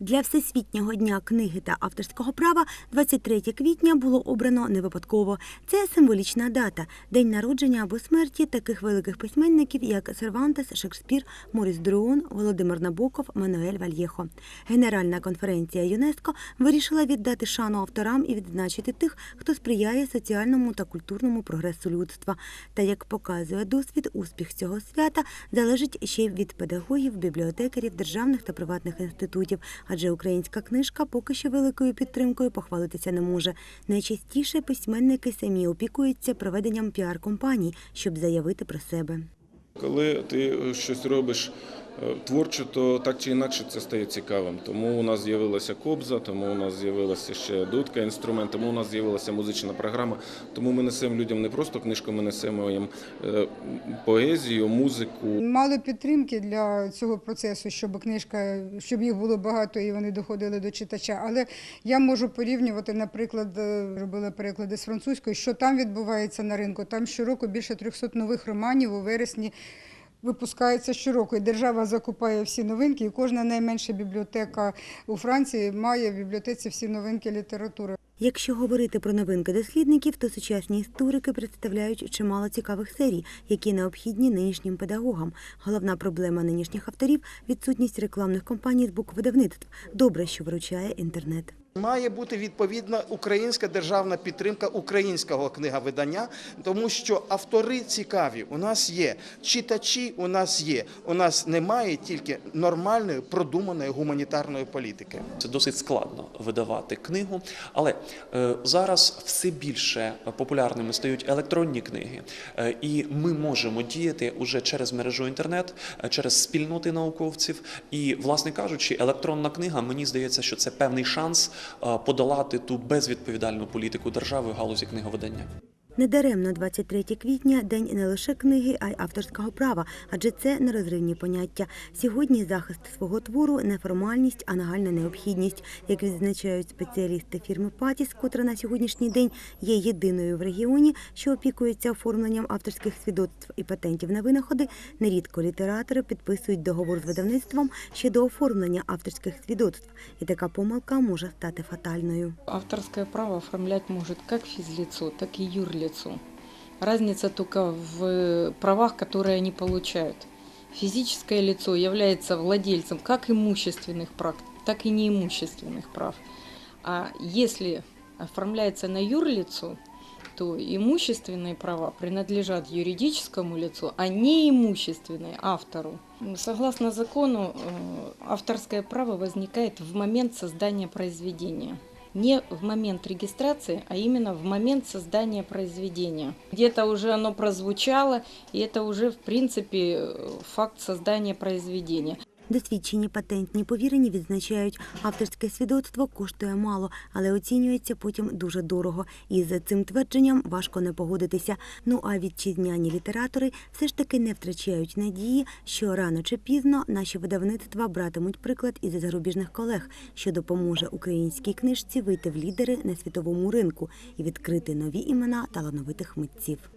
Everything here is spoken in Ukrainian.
Для Всесвітнього дня книги та авторського права 23 квітня було обрано не випадково. Це символічна дата день народження або смерті таких великих письменників, як Сервантес, Шекспір, Моріс Друон, Володимир Набоков, Мануель Вальєхо. Генеральна конференція ЮНЕСКО вирішила віддати шану авторам і відзначити тих, хто сприяє соціальному та культурному прогресу людства. Та як показує досвід, успіх цього свята залежить ще й від педагогів, бібліотекарів, державних та приватних інститутів, адже українська книжка поки що великою підтримкою похвалитися не може. Найчастіше письменники самі опікуються проведенням піар-компаній, щоб заявити про себе. Коли ти щось робиш творчо, то так чи інакше це стає цікавим. Тому у нас з'явилася кобза, тому у нас з'явилася ще дудка, інструмент, тому у нас з'явилася музична програма. Тому ми несемо людям не просто книжку, ми несемо їм е, поезію, музику. Мало підтримки для цього процесу, щоб книжка, щоб їх було багато і вони доходили до читача. Але я можу порівнювати, наприклад, е, робила переклади з французької, що там відбувається на ринку. Там щороку більше 300 нових романів у вересні. Випускається щороку, і держава закупає всі новинки, і кожна найменша бібліотека у Франції має в бібліотеці всі новинки літератури. Якщо говорити про новинки дослідників, то сучасні історики представляють чимало цікавих серій, які необхідні нинішнім педагогам. Головна проблема нинішніх авторів відсутність рекламних кампаній з боку видавництв. Добре, що виручає інтернет. Має бути відповідна українська державна підтримка українського книговидання, тому що автори цікаві. У нас є читачі, у нас є. У нас немає тільки нормальної продуманої гуманітарної політики. Це досить складно видавати книгу, але е, зараз все більше популярними стають електронні книги, Е, і ми можемо діяти уже через мережу інтернет, е, через спільноти науковців. І, власне кажучи, електронна книга мені здається, що це певний шанс подолати ту безвідповідальну політику держави в галузі книговидання. Недаремно 23 квітня день не лише книги, а й авторського права, адже це нерозривні поняття. Сьогодні захист свого твору не формальність, а нагальна необхідність, як відзначають спеціалісти фірми Патіс, котра на сьогоднішній день є єдиною в регіоні, що опікується оформленням авторських свідоцтв і патентів на винаходи. Нерідко літератори підписують договор з видавництвом щодо оформлення авторських свідоцтв, і така помилка може стати фатальною. Авторское право оформлять может как физлицо, так и юрлицо. Разница только в правах, которые они получают. Физическое лицо является владельцем как имущественных прав, так и неимущественных прав. А если оформляется на юрлицо, то имущественные права принадлежат юридическому лицу, а неимущественные – автору. Согласно закону, э, авторское право возникает в момент создания произведения. Не в момент регистрации, а именно в момент создания произведения. Где-то уже оно прозвучало, и это уже, в принципе, э, факт создания произведения. Досвідчені патентні повірені відзначають, авторське свідоцтво коштує мало, але оцінюється потім дуже дорого. І з цим твердженням важко не погодитися. Ну а вітчизняні літератори все ж таки не втрачають надії, що рано чи пізно наші видавництва братимуть приклад із зарубіжних колег, що допоможе українській книжці вийти в лідери на світовому ринку і відкрити нові імена талановитих митців.